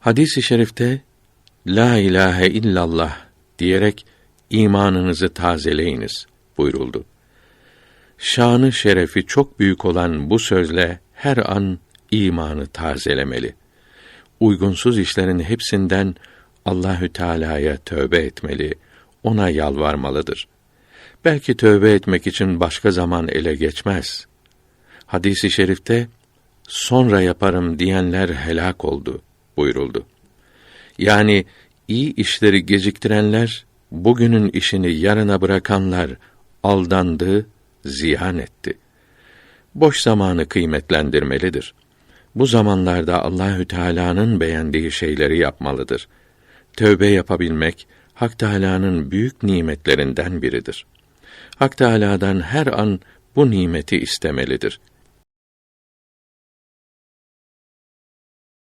Hadis-i şerifte La ilahe illallah diyerek imanınızı tazeleyiniz buyuruldu. Şanı şerefi çok büyük olan bu sözle her an imanı tazelemeli. Uygunsuz işlerin hepsinden Allahü Teala'ya tövbe etmeli, ona yalvarmalıdır. Belki tövbe etmek için başka zaman ele geçmez. Hadisi şerifte sonra yaparım diyenler helak oldu buyuruldu. Yani iyi işleri geciktirenler, bugünün işini yarına bırakanlar aldandı, ziyan etti. Boş zamanı kıymetlendirmelidir. Bu zamanlarda Allahü Teala'nın beğendiği şeyleri yapmalıdır. Tövbe yapabilmek Hak Teala'nın büyük nimetlerinden biridir. Hak Teala'dan her an bu nimeti istemelidir.